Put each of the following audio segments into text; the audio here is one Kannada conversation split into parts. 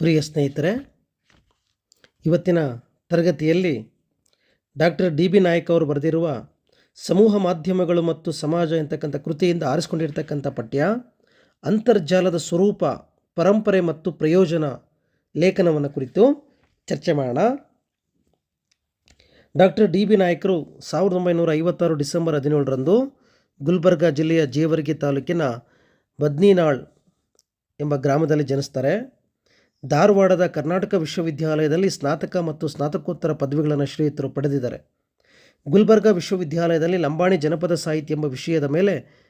ಪ್ರಿಯ ಸ್ನೇಹಿತರೆ, ಇವತ್ತಿನ ತರಗತಿಯಲ್ಲಿ ಡಾಕ್ಟರ್ ಡಿ ಬಿ ನಾಯಕ್ ಅವರು ಬರೆದಿರುವ ಸಮೂಹ ಮಾಧ್ಯಮಗಳು ಮತ್ತು ಸಮಾಜ ಎಂತಕ್ಕಂಥ ಕೃತಿಯಿಂದ ಆರಿಸ್ಕೊಂಡಿರ್ತಕ್ಕಂಥ ಪಠ್ಯ, ಅಂತರ್ಜಾಲದ ಸ್ವರೂಪ, ಪರಂಪರೆ ಮತ್ತು ಪ್ರಯೋಜನ ಲೇಖನವನ್ನು ಕುರಿತು ಚರ್ಚೆ ಮಾಡೋಣ. ಡಾಕ್ಟರ್ ಡಿ ಬಿ ನಾಯಕರು ಸಾವಿರದ ಒಂಬೈನೂರ ಐವತ್ತಾರು ಡಿಸೆಂಬರ್ ಹದಿನೇಳರಂದು ಗುಲ್ಬರ್ಗಾ ಜಿಲ್ಲೆಯ ಜೇವರ್ಗಿ ತಾಲೂಕಿನ ಬದ್ನಿನಾಳ್ ಎಂಬ ಗ್ರಾಮದಲ್ಲಿ ಜನಿಸ್ತಾರೆ. ಧಾರವಾಡದ ಕರ್ನಾಟಕ ವಿಶ್ವವಿದ್ಯಾಲಯದಲ್ಲಿ ಸ್ನಾತಕ ಮತ್ತು ಸ್ನಾತಕೋತ್ತರ ಪದವಿಗಳನ್ನು ಶ್ರೇಯಿತರು ಪಡೆದಿದ್ದಾರೆ. ಗುಲ್ಬರ್ಗಾ ವಿಶ್ವವಿದ್ಯಾಲಯದಲ್ಲಿ ಲಂಬಾಣಿ ಜನಪದ ಸಾಹಿತ್ಯ ಎಂಬ ವಿಷಯದ ಮೇಲೆ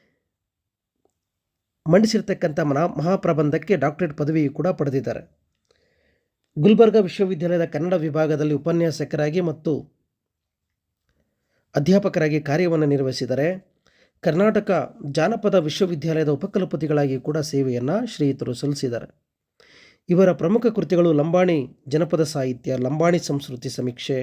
ಮಂಡಿಸಿರ್ತಕ್ಕಂಥ ಮನಾ, ಮಹಾಪ್ರಬಂಧಕ್ಕೆ ಡಾಕ್ಟರೇಟ್ ಪದವಿಯು ಕೂಡ ಪಡೆದಿದ್ದಾರೆ. ಗುಲ್ಬರ್ಗಾ ವಿಶ್ವವಿದ್ಯಾಲಯದ ಕನ್ನಡ ವಿಭಾಗದಲ್ಲಿ ಉಪನ್ಯಾಸಕರಾಗಿ ಮತ್ತು ಅಧ್ಯಾಪಕರಾಗಿ ಕಾರ್ಯವನ್ನು ನಿರ್ವಹಿಸಿದರೆ ಕರ್ನಾಟಕ ಜಾನಪದ ವಿಶ್ವವಿದ್ಯಾಲಯದ ಉಪಕುಲಪತಿಗಳಾಗಿ ಕೂಡ ಸೇವೆಯನ್ನು ಶ್ರೀಯುತರು ಸಲ್ಲಿಸಿದ್ದಾರೆ. ಇವರ ಪ್ರಮುಖ ಕೃತಿಗಳು ಲಂಬಾಣಿ ಜನಪದ ಸಾಹಿತ್ಯ, ಲಂಬಾಣಿ ಸಂಸ್ಕೃತಿ ಸಮೀಕ್ಷೆ,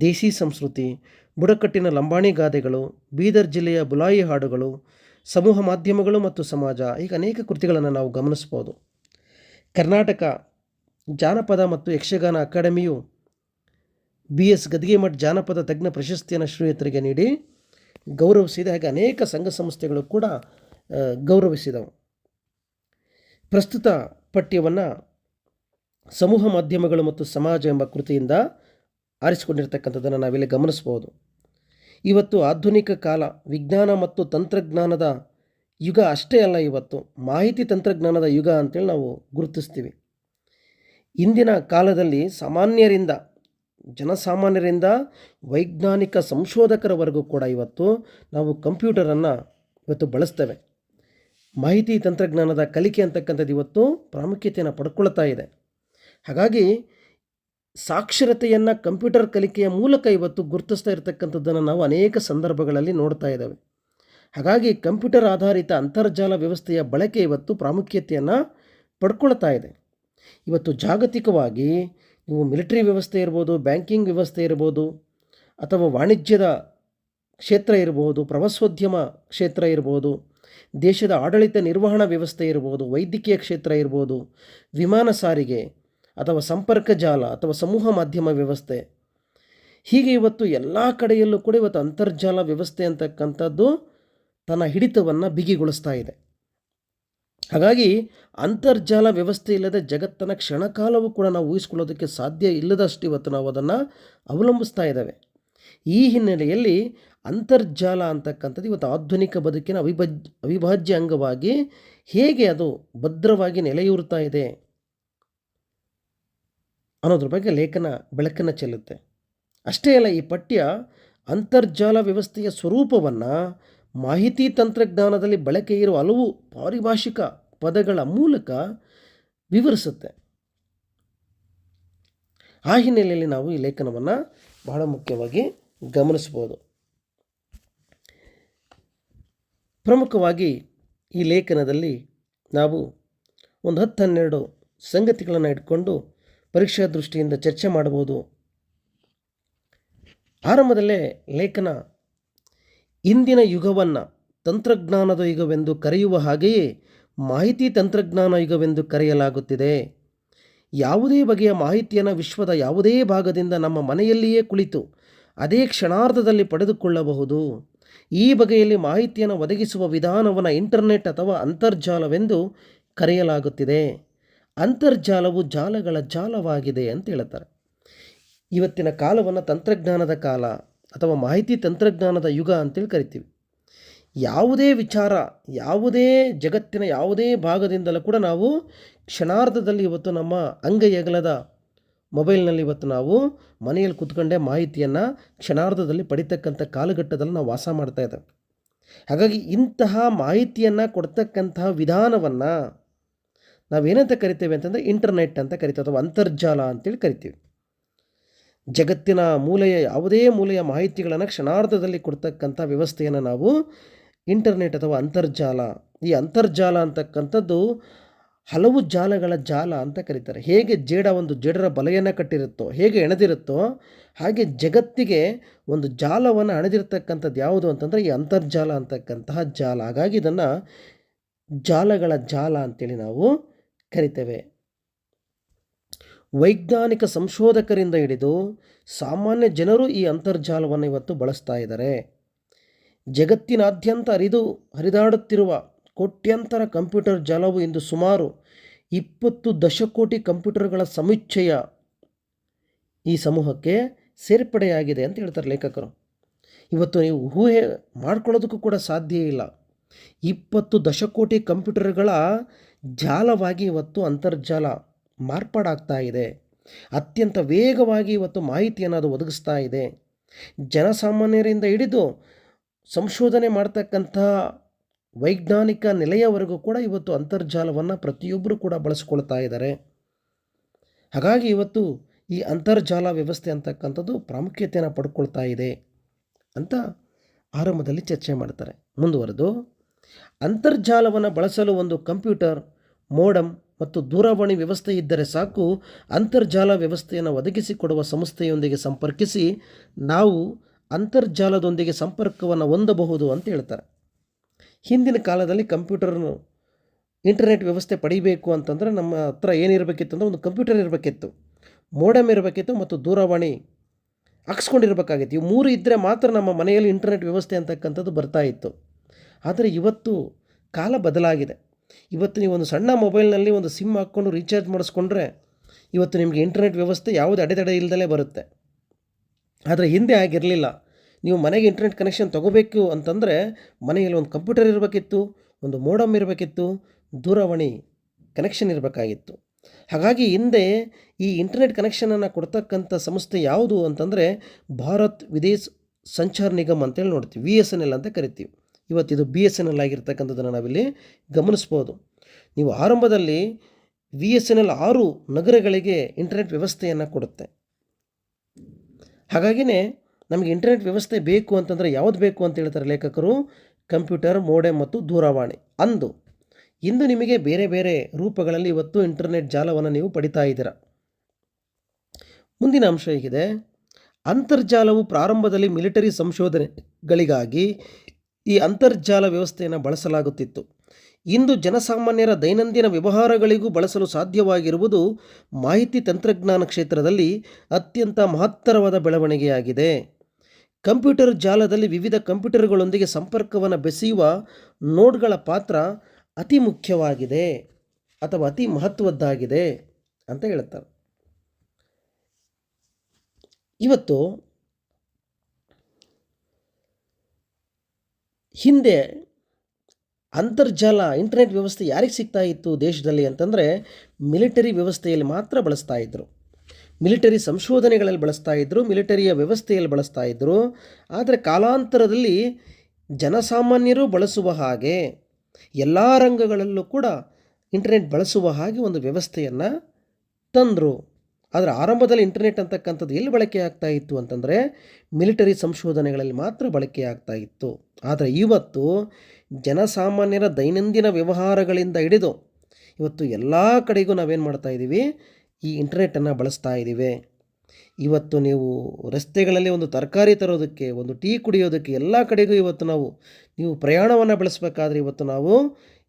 ದೇಸಿ ಸಂಸ್ಕೃತಿ, ಬುಡಕಟ್ಟಿನ ಲಂಬಾಣಿ ಗಾದೆಗಳು, ಬೀದರ್ ಜಿಲ್ಲೆಯ ಬುಲಾಯಿ ಹಾಡುಗಳು, ಸಮೂಹ ಮಾಧ್ಯಮಗಳು ಮತ್ತು ಸಮಾಜ ಈಗ ಅನೇಕ ಕೃತಿಗಳನ್ನು ನಾವು ಗಮನಿಸ್ಬೋದು ಕರ್ನಾಟಕ ಜಾನಪದ ಮತ್ತು ಯಕ್ಷಗಾನ ಅಕಾಡೆಮಿಯು ಬಿ ಎಸ್ ಗದಿಗೆಮಠ್ ಜಾನಪದ ತಜ್ಞ ಪ್ರಶಸ್ತಿಯನ್ನು ಶ್ರೇಯತರಿಗೆ ನೀಡಿ ಗೌರವಿಸಿದೆ. ಹಾಗೆ ಅನೇಕ ಸಂಘ ಸಂಸ್ಥೆಗಳು ಕೂಡ ಗೌರವಿಸಿದವು. ಪ್ರಸ್ತುತ ಪಠ್ಯವನ್ನು ಸಮೂಹ ಮಾಧ್ಯಮಗಳು ಮತ್ತು ಸಮಾಜ ಎಂಬ ಕೃತಿಯಿಂದ ಆರಿಸಿಕೊಂಡಿರ್ತಕ್ಕಂಥದ್ದನ್ನು ನಾವಿಲ್ಲಿ ಗಮನಿಸ್ಬೋದು. ಇವತ್ತು ಆಧುನಿಕ ಕಾಲ, ವಿಜ್ಞಾನ ಮತ್ತು ತಂತ್ರಜ್ಞಾನದ ಯುಗ ಅಷ್ಟೇ ಅಲ್ಲ ಇವತ್ತು. ಮಾಹಿತಿ ತಂತ್ರಜ್ಞಾನದ ಯುಗ ಅಂತೇಳಿ ನಾವು ಗುರುತಿಸ್ತೀವಿ. ಇಂದಿನ ಕಾಲದಲ್ಲಿ ಸಾಮಾನ್ಯರಿಂದ, ಜನಸಾಮಾನ್ಯರಿಂದ, ವೈಜ್ಞಾನಿಕ ಸಂಶೋಧಕರವರೆಗೂ ಕೂಡ ಇವತ್ತು ನಾವು ಕಂಪ್ಯೂಟರನ್ನು ಇವತ್ತು ಬಳಸ್ತೇವೆ. ಮಾಹಿತಿ ತಂತ್ರಜ್ಞಾನದ ಕಲಿಕೆ ಅಂತಕ್ಕಂಥದ್ದು ಇವತ್ತು ಪ್ರಾಮುಖ್ಯತೆಯನ್ನು ಪಡ್ಕೊಳ್ತಾ ಇದೆ. ಹಾಗಾಗಿ ಸಾಕ್ಷರತೆಯನ್ನು ಕಂಪ್ಯೂಟರ್ ಕಲಿಕೆಯ ಮೂಲಕ ಇವತ್ತು ಗುರುತಿಸ್ತಾ ಇರತಕ್ಕಂಥದ್ದನ್ನು ನಾವು ಅನೇಕ ಸಂದರ್ಭಗಳಲ್ಲಿ ನೋಡ್ತಾ ಇದ್ದೇವೆ. ಹಾಗಾಗಿ ಕಂಪ್ಯೂಟರ್ ಆಧಾರಿತ ಅಂತರ್ಜಾಲ ವ್ಯವಸ್ಥೆಯ ಬಳಕೆ ಇವತ್ತು ಪ್ರಾಮುಖ್ಯತೆಯನ್ನು ಪಡ್ಕೊಳ್ತಾ ಇದೆ. ಇವತ್ತು ಜಾಗತಿಕವಾಗಿ ನೀವು ಮಿಲಿಟರಿ ವ್ಯವಸ್ಥೆ ಇರ್ಬೋದು, ಬ್ಯಾಂಕಿಂಗ್ ವ್ಯವಸ್ಥೆ ಇರ್ಬೋದು, ಅಥವಾ ವಾಣಿಜ್ಯದ ಕ್ಷೇತ್ರ ಇರ್ಬೋದು, ಪ್ರವಾಸೋದ್ಯಮ ಕ್ಷೇತ್ರ ಇರ್ಬೋದು, ದೇಶದ ಆಡಳಿತ ನಿರ್ವಹಣಾ ವ್ಯವಸ್ಥೆ ಇರ್ಬೋದು, ವೈದ್ಯಕೀಯ ಕ್ಷೇತ್ರ ಇರ್ಬೋದು, ವಿಮಾನ ಸಾರಿಗೆ ಅಥವಾ ಸಂಪರ್ಕ ಜಾಲ ಅಥವಾ ಸಮೂಹ ಮಾಧ್ಯಮ ವ್ಯವಸ್ಥೆ. ಹೀಗೆ ಇವತ್ತು ಎಲ್ಲ ಕಡೆಯಲ್ಲೂ ಕೂಡ ಇವತ್ತು ಅಂತರ್ಜಾಲ ವ್ಯವಸ್ಥೆ ಅಂತಕ್ಕಂಥದ್ದು ತನ್ನ ಹಿಡಿತವನ್ನು ಬಿಗಿಗೊಳಿಸ್ತಾ ಇದೆ. ಹಾಗಾಗಿ ಅಂತರ್ಜಾಲ ವ್ಯವಸ್ಥೆ ಇಲ್ಲದೆ ಜಗತ್ತನ್ನು ಕ್ಷಣಕಾಲವೂ ಕೂಡ ನಾವು ಊಹಿಸ್ಕೊಳ್ಳೋದಕ್ಕೆ ಸಾಧ್ಯ ಇಲ್ಲದಷ್ಟು ಇವತ್ತು ನಾವು ಅದನ್ನು ಅವಲಂಬಿಸ್ತಾ ಇದ್ದೇವೆ. ಈ ಹಿನ್ನೆಲೆಯಲ್ಲಿ ಅಂತರ್ಜಾಲ ಅಂತಕ್ಕಂಥದ್ದು ಇವತ್ತು ಆಧುನಿಕ ಬದುಕಿನ ಅವಿಭಜ್, ಅವಿಭಾಜ್ಯ ಅಂಗವಾಗಿ ಹೇಗೆ ಅದು ಭದ್ರವಾಗಿ ನೆಲೆಯೂರ್ತಾ ಇದೆ ಅನ್ನೋದ್ರ ಬಗ್ಗೆ ಲೇಖನ ಬೆಳಕನ್ನು ಚೆಲ್ಲುತ್ತೆ. ಅಷ್ಟೇ ಅಲ್ಲ, ಈ ಪಠ್ಯ ಅಂತರ್ಜಾಲ ವ್ಯವಸ್ಥೆಯ ಸ್ವರೂಪವನ್ನು ಮಾಹಿತಿ ತಂತ್ರಜ್ಞಾನದಲ್ಲಿ ಬಳಕೆ ಇರುವ ಹಲವು ಪಾರಿಭಾಷಿಕ ಪದಗಳ ಮೂಲಕ ವಿವರಿಸುತ್ತೆ. ಆ ಹಿನ್ನೆಲೆಯಲ್ಲಿ ನಾವು ಈ ಲೇಖನವನ್ನು ಬಹಳ ಮುಖ್ಯವಾಗಿ ಗಮನಿಸ್ಬೋದು ಪ್ರಮುಖವಾಗಿ ಈ ಲೇಖನದಲ್ಲಿ ನಾವು ಒಂದು ಹತ್ತು ಹನ್ನೆರಡು ಸಂಗತಿಗಳನ್ನು ಇಟ್ಕೊಂಡು ಪರೀಕ್ಷಾ ದೃಷ್ಟಿಯಿಂದ ಚರ್ಚೆ ಮಾಡಬಹುದು. ಆರಂಭದಲ್ಲೇ ಲೇಖನ, ಇಂದಿನ ಯುಗವನ್ನು ತಂತ್ರಜ್ಞಾನದ ಯುಗವೆಂದು ಕರೆಯುವ ಹಾಗೆಯೇ ಮಾಹಿತಿ ತಂತ್ರಜ್ಞಾನ ಯುಗವೆಂದು ಕರೆಯಲಾಗುತ್ತಿದೆ. ಯಾವುದೇ ಬಗೆಯ ಮಾಹಿತಿಯನ್ನು ವಿಶ್ವದ ಯಾವುದೇ ಭಾಗದಿಂದ ನಮ್ಮ ಮನೆಯಲ್ಲಿಯೇ ಕುಳಿತು ಅದೇ ಕ್ಷಣಾರ್ಧದಲ್ಲಿ ಪಡೆದುಕೊಳ್ಳಬಹುದು. ಈ ಬಗೆಯಲ್ಲಿ ಮಾಹಿತಿಯನ್ನು ಒದಗಿಸುವ ವಿಧಾನವನ್ನು ಇಂಟರ್ನೆಟ್ ಅಥವಾ ಅಂತರ್ಜಾಲವೆಂದು ಕರೆಯಲಾಗುತ್ತಿದೆ. ಅಂತರ್ಜಾಲವು ಜಾಲಗಳ ಜಾಲವಾಗಿದೆ ಅಂತ ಹೇಳ್ತಾರೆ ಇವತ್ತಿನ ಕಾಲವನ್ನು ತಂತ್ರಜ್ಞಾನದ ಕಾಲ ಅಥವಾ ಮಾಹಿತಿ ತಂತ್ರಜ್ಞಾನದ ಯುಗ ಅಂತೇಳಿ ಕರಿತೀವಿ. ಯಾವುದೇ ವಿಚಾರ, ಯಾವುದೇ ಜಗತ್ತಿನ ಯಾವುದೇ ಭಾಗದಿಂದಲೂ ಕೂಡ ನಾವು ಕ್ಷಣಾರ್ಧದಲ್ಲಿ ಇವತ್ತು ನಮ್ಮ ಅಂಗೈಯಗಲದ ಮೊಬೈಲ್ನಲ್ಲಿ ಇವತ್ತು ನಾವು ಮನೆಯಲ್ಲಿ ಕೂತ್ಕೊಂಡೇ ಮಾಹಿತಿಯನ್ನು ಕ್ಷಣಾರ್ಧದಲ್ಲಿ ಪಡಿತಕ್ಕಂಥ ಕಾಲಘಟ್ಟದಲ್ಲಿ ನಾವು ವಾಸ ಮಾಡ್ತಾ ಇದ್ದೇವೆ. ಹಾಗಾಗಿ ಇಂತಹ ಮಾಹಿತಿಯನ್ನು ಕೊಡ್ತಕ್ಕಂತಹ ವಿಧಾನವನ್ನು ನಾವೇನಂತ ಕರಿತೇವೆ ಅಂತಂದರೆ ಇಂಟರ್ನೆಟ್ ಅಂತ ಕರಿತೇವೆ, ಅಥವಾ ಅಂತರ್ಜಾಲ ಅಂತೇಳಿ ಕರಿತೀವಿ. ಜಗತ್ತಿನ ಮೂಲೆಯ, ಯಾವುದೇ ಮೂಲೆಯ ಮಾಹಿತಿಗಳನ್ನು ಕ್ಷಣಾರ್ಧದಲ್ಲಿ ಕೊಡ್ತಕ್ಕಂಥ ವ್ಯವಸ್ಥೆಯನ್ನು ನಾವು ಇಂಟರ್ನೆಟ್ ಅಥವಾ ಅಂತರ್ಜಾಲ, ಈ ಅಂತರ್ಜಾಲ ಅಂತಕ್ಕಂಥದ್ದು ಹಲವು ಜಾಲಗಳ ಜಾಲ ಅಂತ ಕರೀತಾರೆ. ಹೇಗೆ ಜೇಡ ಒಂದು ಜೇಡರ ಬಲೆಯನ್ನು ಕಟ್ಟಿರುತ್ತೋ, ಹೇಗೆ ಎಣೆದಿರುತ್ತೋ, ಹಾಗೆ ಜಗತ್ತಿಗೆ ಒಂದು ಜಾಲವನ್ನು ಅಣೆದಿರ್ತಕ್ಕಂಥದ್ದು ಯಾವುದು ಅಂತಂದರೆ ಈ ಅಂತರ್ಜಾಲ ಅಂತಕ್ಕಂತಹ ಜಾಲ. ಹಾಗಾಗಿ ಇದನ್ನು ಜಾಲಗಳ ಜಾಲ ಅಂತೇಳಿ ನಾವು ಕರಿತೇವೆ. ವೈಜ್ಞಾನಿಕ ಸಂಶೋಧಕರಿಂದ ಹಿಡಿದು ಸಾಮಾನ್ಯ ಜನರು ಈ ಅಂತರ್ಜಾಲವನ್ನು ಇವತ್ತು ಬಳಸ್ತಾ ಇದ್ದಾರೆ. ಜಗತ್ತಿನಾದ್ಯಂತ ಹರಿದು, ಹರಿದಾಡುತ್ತಿರುವ ಕೋಟ್ಯಂತರ ಕಂಪ್ಯೂಟರ್ ಜಾಲವು ಇಂದು ಸುಮಾರು ಇಪ್ಪತ್ತು ದಶಕೋಟಿ ಕಂಪ್ಯೂಟರ್ಗಳ ಸಮುಚ್ಚಯ ಈ ಸಮೂಹಕ್ಕೆ ಸೇರ್ಪಡೆಯಾಗಿದೆ ಅಂತ ಹೇಳ್ತಾರೆ ಲೇಖಕರು. ಇವತ್ತು ನೀವು ಊಹೆ ಮಾಡ್ಕೊಳ್ಳೋದಕ್ಕೂ ಕೂಡ ಸಾಧ್ಯ ಇಲ್ಲ. ಇಪ್ಪತ್ತು ದಶಕೋಟಿ ಕಂಪ್ಯೂಟರ್ಗಳ ಜಾಲವಾಗಿ ಇವತ್ತು ಅಂತರ್ಜಾಲ ಮಾರ್ಪಾಡಾಗ್ತಾ ಇದೆ. ಅತ್ಯಂತ ವೇಗವಾಗಿ ಇವತ್ತು ಮಾಹಿತಿಯನ್ನು ಅದು ಒದಗಿಸ್ತಾ ಇದೆ. ಜನಸಾಮಾನ್ಯರಿಂದ ಹಿಡಿದು ಸಂಶೋಧನೆ ಮಾಡ್ತಕ್ಕಂಥ ವೈಜ್ಞಾನಿಕ ನೆಲೆಯವರೆಗೂ ಕೂಡ ಇವತ್ತು ಅಂತರ್ಜಾಲವನ್ನು ಪ್ರತಿಯೊಬ್ಬರು ಕೂಡ ಬಳಸ್ಕೊಳ್ತಾ ಇದ್ದಾರೆ. ಹಾಗಾಗಿ ಇವತ್ತು ಈ ಅಂತರ್ಜಾಲ ವ್ಯವಸ್ಥೆ ಅಂತಕ್ಕಂಥದ್ದು ಪ್ರಾಮುಖ್ಯತೆಯನ್ನು ಪಡ್ಕೊಳ್ತಾ ಇದೆ ಅಂತ ಆರಂಭದಲ್ಲಿ ಚರ್ಚೆ ಮಾಡ್ತಾರೆ. ಮುಂದುವರೆದು ಅಂತರ್ಜಾಲವನ್ನು ಬಳಸಲು ಒಂದು ಕಂಪ್ಯೂಟರ್ ಮೋಡಮ್ ಮತ್ತು ದೂರವಾಣಿ ವ್ಯವಸ್ಥೆ ಇದ್ದರೆ ಸಾಕು. ಅಂತರ್ಜಾಲ ವ್ಯವಸ್ಥೆಯನ್ನು ಒದಗಿಸಿಕೊಡುವ ಸಂಸ್ಥೆಯೊಂದಿಗೆ ಸಂಪರ್ಕಿಸಿ ನಾವು ಅಂತರ್ಜಾಲದೊಂದಿಗೆ ಸಂಪರ್ಕವನ್ನು ಹೊಂದಬಹುದು ಅಂತ ಹೇಳ್ತಾರೆ. ಹಿಂದಿನ ಕಾಲದಲ್ಲಿ ಕಂಪ್ಯೂಟರ್ನು ಇಂಟರ್ನೆಟ್ ವ್ಯವಸ್ಥೆ ಪಡಿಬೇಕು ಅಂತಂದರೆ ನಮ್ಮ ಹತ್ರ ಏನಿರಬೇಕಿತ್ತು ಅಂದರೆ ಒಂದು ಕಂಪ್ಯೂಟರ್ ಇರಬೇಕಿತ್ತು. ಮೋಡಮ್ ಇರಬೇಕಿತ್ತು ಮತ್ತು ದೂರವಾಣಿ ಹಾಕ್ಸ್ಕೊಂಡಿರ್ಬೇಕಾಗಿತ್ತು. ಇವು ಮೂರು ಇದ್ದರೆ ಮಾತ್ರ ನಮ್ಮ ಮನೆಯಲ್ಲಿ ಇಂಟರ್ನೆಟ್ ವ್ಯವಸ್ಥೆ ಅಂತಕ್ಕಂಥದ್ದು ಬರ್ತಾ ಇತ್ತು. ಆದರೆ ಇವತ್ತು ಕಾಲ ಬದಲಾಗಿದೆ. ಇವತ್ತು ನೀವು ಒಂದು ಸಣ್ಣ ಮೊಬೈಲ್ನಲ್ಲಿ ಒಂದು ಸಿಮ್ ಹಾಕ್ಕೊಂಡು ರೀಚಾರ್ಜ್ ಮಾಡಿಸ್ಕೊಂಡ್ರೆ ಇವತ್ತು ನಿಮಗೆ ಇಂಟರ್ನೆಟ್ ವ್ಯವಸ್ಥೆ ಯಾವುದೇ ಅಡೆತಡೆ ಇಲ್ಲದಲೇ ಬರುತ್ತೆ. ಆದರೆ ಹಿಂದೆ ಆಗಿರಲಿಲ್ಲ ನೀವು ಮನೆಗೆ ಇಂಟರ್ನೆಟ್ ಕನೆಕ್ಷನ್ ತೊಗೋಬೇಕು ಅಂತಂದರೆ ಮನೆಯಲ್ಲಿ ಒಂದು ಕಂಪ್ಯೂಟರ್ ಇರಬೇಕಿತ್ತು, ಒಂದು ಮೋಡಮ್ ಇರಬೇಕಿತ್ತು, ದೂರವಾಣಿ ಕನೆಕ್ಷನ್ ಇರಬೇಕಾಗಿತ್ತು. ಹಾಗಾಗಿ ಹಿಂದೆ ಈ ಇಂಟರ್ನೆಟ್ ಕನೆಕ್ಷನನ್ನು ಕೊಡ್ತಕ್ಕಂಥ ಸಂಸ್ಥೆ ಯಾವುದು ಅಂತಂದರೆ ಭಾರತ್ ವಿದೇಶ್ ಸಂಚಾರ್ ನಿಗಮ್ ಅಂತೇಳಿ ನೋಡ್ತೀವಿ ವಿ ಎಸ್ ಎನ್ ಎಲ್ ಅಂತ ಕರಿತೀವಿ. ಇವತ್ತಿದು ಬಿ ಎಸ್ ಎನ್ ಎಲ್ ಆಗಿರ್ತಕ್ಕಂಥದ್ದನ್ನು ನಾವಿಲ್ಲಿ ಗಮನಿಸ್ಬೋದು. ನೀವು ಆರಂಭದಲ್ಲಿ ವಿ ಎಸ್ ಎನ್ ಎಲ್ ಆರು ನಗರಗಳಿಗೆ ಇಂಟರ್ನೆಟ್ ವ್ಯವಸ್ಥೆಯನ್ನು ಕೊಡುತ್ತೆ. ಹಾಗಾಗಿನೇ ನಮಗೆ ಇಂಟರ್ನೆಟ್ ವ್ಯವಸ್ಥೆ ಬೇಕು ಅಂತಂದರೆ ಯಾವುದು ಬೇಕು ಅಂತ ಹೇಳ್ತಾರೆ ಲೇಖಕರು? ಕಂಪ್ಯೂಟರ್, ಮೋಡೆ ಮತ್ತು ದೂರವಾಣಿ. ಅಂದು, ಇಂದು ನಿಮಗೆ ಬೇರೆ ಬೇರೆ ರೂಪಗಳಲ್ಲಿ ಇವತ್ತು ಇಂಟರ್ನೆಟ್ ಜಾಲವನ್ನು ನೀವು ಪಡಿತಾ ಇದ್ದೀರ? ಮುಂದಿನ ಅಂಶ ಹೀಗಿದೆ. ಅಂತರ್ಜಾಲವು ಪ್ರಾರಂಭದಲ್ಲಿ ಮಿಲಿಟರಿ ಸಂಶೋಧನೆಗಳಿಗಾಗಿ ಈ ಅಂತರ್ಜಾಲ ವ್ಯವಸ್ಥೆಯನ್ನು ಬಳಸಲಾಗುತ್ತಿತ್ತು. ಇಂದು ಜನಸಾಮಾನ್ಯರ ದೈನಂದಿನ ವ್ಯವಹಾರಗಳಿಗೂ ಬಳಸಲು ಸಾಧ್ಯವಾಗಿರುವುದು ಮಾಹಿತಿ ತಂತ್ರಜ್ಞಾನ ಕ್ಷೇತ್ರದಲ್ಲಿ ಅತ್ಯಂತ ಮಹತ್ತರವಾದ ಬೆಳವಣಿಗೆಯಾಗಿದೆ. ಕಂಪ್ಯೂಟರ್ ಜಾಲದಲ್ಲಿ ವಿವಿಧ ಕಂಪ್ಯೂಟರ್ಗಳೊಂದಿಗೆ ಸಂಪರ್ಕವನ್ನು ಬೆಸೆಯುವ ನೋಡ್ಗಳ ಪಾತ್ರ ಅತಿ ಮುಖ್ಯವಾಗಿದೆ ಅಥವಾ ಅತಿ ಮಹತ್ವದ್ದಾಗಿದೆ ಅಂತ ಹೇಳ್ತಾರೆ. ಇವತ್ತು ಹಿಂದೆ ಅಂತರ್ಜಾಲ ಇಂಟರ್ನೆಟ್ ವ್ಯವಸ್ಥೆ ಯಾರಿಗೆ ಸಿಗ್ತಾ ಇತ್ತು ದೇಶದಲ್ಲಿ ಅಂತಂದರೆ ಮಿಲಿಟರಿ ವ್ಯವಸ್ಥೆಯಲ್ಲಿ ಮಾತ್ರ ಬಳಸ್ತಾ ಇದ್ದರು ಮಿಲಿಟರಿ ಸಂಶೋಧನೆಗಳಲ್ಲಿ ಬಳಸ್ತಾ ಇದ್ದರು ಮಿಲಿಟರಿಯ ವ್ಯವಸ್ಥೆಯಲ್ಲಿ ಬಳಸ್ತಾ ಇದ್ದರು ಆದರೆ ಕಾಲಾಂತರದಲ್ಲಿ ಜನಸಾಮಾನ್ಯರು ಬಳಸುವ ಹಾಗೆ ಎಲ್ಲ ರಂಗಗಳಲ್ಲೂ ಕೂಡ ಇಂಟರ್ನೆಟ್ ಬಳಸುವ ಹಾಗೆ ಒಂದು ವ್ಯವಸ್ಥೆಯನ್ನು ತಂದರು. ಆದರೆ ಆರಂಭದಲ್ಲಿ ಇಂಟರ್ನೆಟ್ ಅಂತಕ್ಕಂಥದ್ದು ಎಲ್ಲಿ ಬಳಕೆ ಆಗ್ತಾ ಇತ್ತು ಅಂತಂದರೆ ಮಿಲಿಟರಿ ಸಂಶೋಧನೆಗಳಲ್ಲಿ ಮಾತ್ರ ಬಳಕೆ ಆಗ್ತಾ ಇತ್ತು. ಆದರೆ ಇವತ್ತು ಜನಸಾಮಾನ್ಯರ ದೈನಂದಿನ ವ್ಯವಹಾರಗಳಿಂದ ಹಿಡಿದು ಇವತ್ತು ಎಲ್ಲ ಕಡೆಗೂ ನಾವೇನು ಮಾಡ್ತಾ ಇದ್ದೀವಿ ಈ ಇಂಟರ್ನೆಟನ್ನು ಬಳಸ್ತಾ ಇದ್ದೀವಿ ಇವತ್ತು ನೀವು ರಸ್ತೆಗಳಲ್ಲಿ ಒಂದು ತರಕಾರಿ ತರೋದಕ್ಕೆ, ಒಂದು ಟೀ ಕುಡಿಯೋದಕ್ಕೆ ಎಲ್ಲ ಕಡೆಗೂ ಇವತ್ತು ನಾವು, ನೀವು ಪ್ರಯಾಣವನ್ನು ಬಳಸಬೇಕಾದ್ರೆ ಇವತ್ತು ನಾವು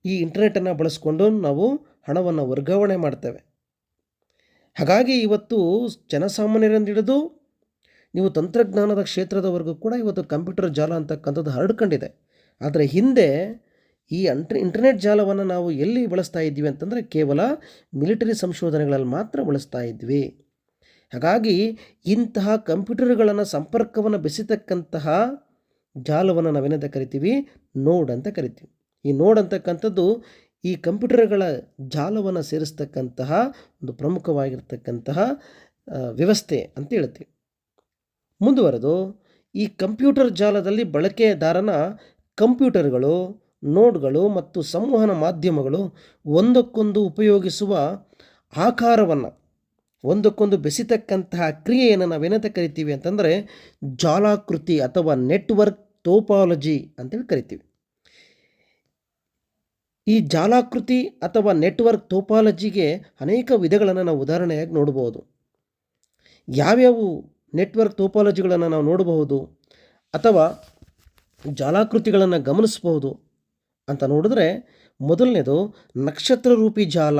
ಈ ಇಂಟರ್ನೆಟನ್ನು ಬಳಸ್ಕೊಂಡು ನಾವು ಹಣವನ್ನು ವರ್ಗಾವಣೆ ಮಾಡ್ತೇವೆ. ಹಾಗಾಗಿ ಇವತ್ತು ಜನಸಾಮಾನ್ಯರಿಂದ ಹಿಡಿದು ನೀವು ತಂತ್ರಜ್ಞಾನದ ಕ್ಷೇತ್ರದವರೆಗೂ ಕೂಡ ಇವತ್ತು ಕಂಪ್ಯೂಟರ್ ಜಾಲ ಅಂತಕ್ಕಂಥದ್ದು ಹರಡ್ಕೊಂಡಿದೆ. ಆದರೆ ಹಿಂದೆ ಈ ಅಂಟ್ರ್, ಇಂಟರ್ನೆಟ್ ಜಾಲವನ್ನು ನಾವು ಎಲ್ಲಿ ಬಳಸ್ತಾ ಇದ್ವಿ ಅಂತಂದರೆ ಕೇವಲ ಮಿಲಿಟರಿ ಸಂಶೋಧನೆಗಳಲ್ಲಿ ಮಾತ್ರ ಬಳಸ್ತಾ ಇದ್ವಿ. ಹಾಗಾಗಿ ಇಂತಹ ಕಂಪ್ಯೂಟರ್ಗಳನ್ನು ಸಂಪರ್ಕವನ್ನು ಬೆಸಿತಕ್ಕಂತಹ ಜಾಲವನ್ನು ನಾವೇನಂತ ಕರಿತೀವಿ? ನೋಡ್ ಅಂತ ಕರಿತೀವಿ. ಈ ನೋಡ್ ಅಂತಕ್ಕಂಥದ್ದು ಈ ಕಂಪ್ಯೂಟರ್ಗಳ ಜಾಲವನ್ನು ಸೇರಿಸ್ತಕ್ಕಂತಹ ಒಂದು ಪ್ರಮುಖವಾಗಿರ್ತಕ್ಕಂತಹ ವ್ಯವಸ್ಥೆ ಅಂತ ಹೇಳ್ತೀವಿ ಮುಂದುವರೆದು, ಈ ಕಂಪ್ಯೂಟರ್ ಜಾಲದಲ್ಲಿ ಬಳಕೆದಾರನ ಕಂಪ್ಯೂಟರ್ಗಳು, ನೋಡ್ಗಳು ಮತ್ತು ಸಂವಹನ ಮಾಧ್ಯಮಗಳು ಒಂದಕ್ಕೊಂದು ಉಪಯೋಗಿಸುವ ಆಕಾರವನ್ನು, ಒಂದಕ್ಕೊಂದು ಬೆಸಿತಕ್ಕಂತಹ ಕ್ರಿಯೆಯನ್ನು ನಾವೇನಂತ ಕರಿತೀವಿ ಅಂತಂದರೆ ಜಾಲಾಕೃತಿ ಅಥವಾ ನೆಟ್ವರ್ಕ್ ಟೋಪಾಲಜಿ ಅಂತೇಳಿ ಕರಿತೀವಿ. ಈ ಜಾಲಾಕೃತಿ ಅಥವಾ ನೆಟ್ವರ್ಕ್ ಟೋಪಾಲಜಿಗೆ ಅನೇಕ ವಿಧಗಳನ್ನು ನಾವು ಉದಾಹರಣೆಯಾಗಿ ನೋಡಬಹುದು. ಯಾವ್ಯಾವ ನೆಟ್ವರ್ಕ್ ಟೋಪಾಲಜಿಗಳನ್ನು ನಾವು ನೋಡಬಹುದು ಅಥವಾ ಜಾಲಾಕೃತಿಗಳನ್ನು ಗಮನಿಸಬಹುದು ಅಂತ ನೋಡಿದ್ರೆ ಮೊದಲನೇದು ನಕ್ಷತ್ರ ರೂಪಿ ಜಾಲ,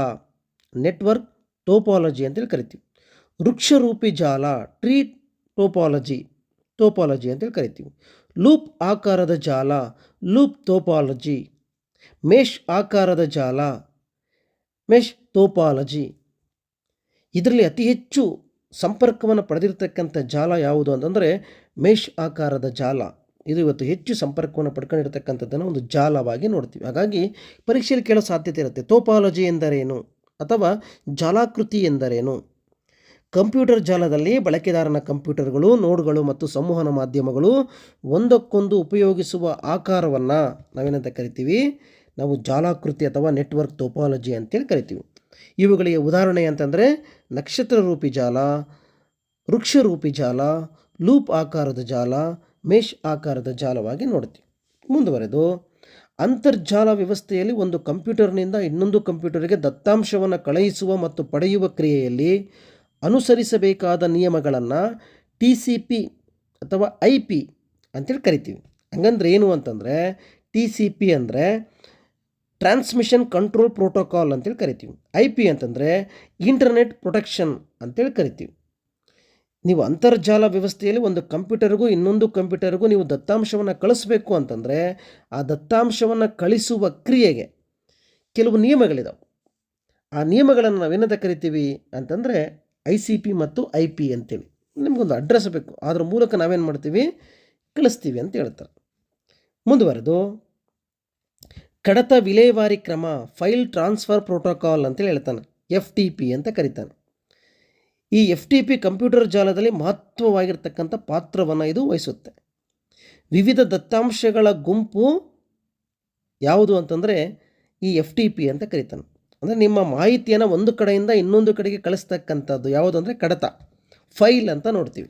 ನೆಟ್ವರ್ಕ್ ಟೋಪಾಲಜಿ ಅಂತೇಳಿ ಕರಿತೀವಿ. ವೃಕ್ಷರೂಪಿ ಜಾಲ ಟ್ರೀ ಟೋಪಾಲಜಿ ಟೋಪಾಲಜಿ ಅಂತೇಳಿ ಕರಿತೀವಿ. ಲೂಪ್ ಆಕಾರದ ಜಾಲ, ಲೂಪ್ ಟೋಪಾಲಜಿ ಮೆಶ್ ಆಕಾರದ ಜಾಲ ಮೆಶ್ ಟೋಪಾಲಜಿ ಇದರಲ್ಲಿ ಅತಿ ಹೆಚ್ಚು ಸಂಪರ್ಕವನ್ನು ಪಡೆದಿರತಕ್ಕಂಥ ಜಾಲ ಯಾವುದು ಅಂತಂದರೆ ಮೇಷ್ ಆಕಾರದ ಜಾಲ. ಇದು ಇವತ್ತು ಹೆಚ್ಚು ಸಂಪರ್ಕವನ್ನು ಪಡ್ಕೊಂಡಿರ್ತಕ್ಕಂಥದ್ದನ್ನು ಒಂದು ಜಾಲವಾಗಿ ನೋಡ್ತೀವಿ. ಹಾಗಾಗಿ ಪರೀಕ್ಷೆಯಲ್ಲಿ ಕೇಳೋ ಸಾಧ್ಯತೆ ಇರುತ್ತೆ. ಟೋಪಾಲಜಿ ಎಂದರೇನು? ಅಥವಾ ಜಾಲಾಕೃತಿ ಎಂದರೇನು? ಕಂಪ್ಯೂಟರ್ ಜಾಲದಲ್ಲಿ ಬಳಕೆದಾರನ ಕಂಪ್ಯೂಟರ್ಗಳು, ನೋಡ್ಗಳು ಮತ್ತು ಸಂವಹನ ಮಾಧ್ಯಮಗಳು ಒಂದಕ್ಕೊಂದು ಉಪಯೋಗಿಸುವ ಆಕಾರವನ್ನು ನಾವೇನಂತ ಕರಿತೀವಿ? ನಾವು ಜಾಲಾಕೃತಿ ಅಥವಾ ನೆಟ್ವರ್ಕ್ ಟೋಪಾಲಜಿ ಅಂತೇಳಿ ಕರಿತೀವಿ. ಇವುಗಳಿಗೆ ಉದಾಹರಣೆ ಅಂತಂದರೆ ನಕ್ಷತ್ರ ರೂಪಿ ಜಾಲ, ವೃಕ್ಷರೂಪಿ ಜಾಲ, ಲೂಪ್ ಆಕಾರದ ಜಾಲ, ಮೇಷ್ ಆಕಾರದ ಜಾಲವಾಗಿ ನೋಡ್ತೀವಿ. ಮುಂದುವರೆದು, ಅಂತರ್ಜಾಲ ವ್ಯವಸ್ಥೆಯಲ್ಲಿ ಒಂದು ಕಂಪ್ಯೂಟರ್ನಿಂದ ಇನ್ನೊಂದು ಕಂಪ್ಯೂಟರ್ಗೆ ದತ್ತಾಂಶವನ್ನು ಕಳುಹಿಸುವ ಮತ್ತು ಪಡೆಯುವ ಕ್ರಿಯೆಯಲ್ಲಿ ಅನುಸರಿಸಬೇಕಾದ ನಿಯಮಗಳನ್ನು ಟಿ ಸಿ ಪಿ ಅಥವಾ ಐ ಪಿ ಅಂತೇಳಿ ಕರಿತೀವಿ. ಹಂಗಂದ್ರೆ ಏನು ಅಂತಂದರೆ ಟಿ ಸಿ ಪಿ ಅಂದರೆ ಟ್ರಾನ್ಸ್ಮಿಷನ್ ಕಂಟ್ರೋಲ್ ಪ್ರೋಟೋಕಾಲ್ ಅಂತೇಳಿ ಕರಿತೀವಿ. ಐ ಪಿ ಅಂತಂದರೆ ಇಂಟರ್ನೆಟ್ ಪ್ರೊಟೆಕ್ಷನ್ ಅಂತೇಳಿ ಕರಿತೀವಿ. ನೀವು ಅಂತರ್ಜಾಲ ವ್ಯವಸ್ಥೆಯಲ್ಲಿ ಒಂದು ಕಂಪ್ಯೂಟರ್ಗೂ ಇನ್ನೊಂದು ಕಂಪ್ಯೂಟರ್ಗೂ ನೀವು ದತ್ತಾಂಶವನ್ನು ಕಳಿಸ್ಬೇಕು ಅಂತಂದರೆ ಆ ದತ್ತಾಂಶವನ್ನು ಕಳಿಸುವ ಕ್ರಿಯೆಗೆ ಕೆಲವು ನಿಯಮಗಳಿದಾವೆ. ಆ ನಿಯಮಗಳನ್ನು ನಾವೇನಂತ ಕರಿತೀವಿ ಅಂತಂದರೆ ಐ ಸಿ ಪಿ ಮತ್ತು ಐ ಪಿ ಅಂತೇಳಿ. ನಿಮಗೊಂದು ಅಡ್ರೆಸ್ ಬೇಕು. ಅದ್ರ ಮೂಲಕ ನಾವೇನು ಮಾಡ್ತೀವಿ? ಕಳಿಸ್ತೀವಿ ಅಂತ ಹೇಳ್ತಾರೆ. ಮುಂದುವರೆದು, ಕಡತ ವಿಲೇವಾರಿ ಕ್ರಮ ಫೈಲ್ ಟ್ರಾನ್ಸ್ಫರ್ ಪ್ರೋಟೋಕಾಲ್ ಅಂತೇಳಿ ಹೇಳ್ತಾನೆ. ಎಫ್ ಟಿ ಪಿ ಅಂತ ಕರೀತಾನೆ. ಈ ಎಫ್ ಟಿ ಪಿ ಕಂಪ್ಯೂಟರ್ ಜಾಲದಲ್ಲಿ ಮಹತ್ವವಾಗಿರ್ತಕ್ಕಂಥ ಪಾತ್ರವನ್ನು ಇದು ವಹಿಸುತ್ತೆ. ವಿವಿಧ ದತ್ತಾಂಶಗಳ ಗುಂಪು ಯಾವುದು ಅಂತಂದರೆ ಈ ಎಫ್ ಟಿ ಪಿ ಅಂತ ಕರೀತಾನೆ. ಅಂದರೆ ನಿಮ್ಮ ಮಾಹಿತಿಯನ್ನು ಒಂದು ಕಡೆಯಿಂದ ಇನ್ನೊಂದು ಕಡೆಗೆ ಕಳಿಸ್ತಕ್ಕಂಥದ್ದು ಯಾವುದು ಅಂದರೆ ಕಡತ. ಫೈಲ್ ಅಂತ ನೋಡ್ತೀವಿ.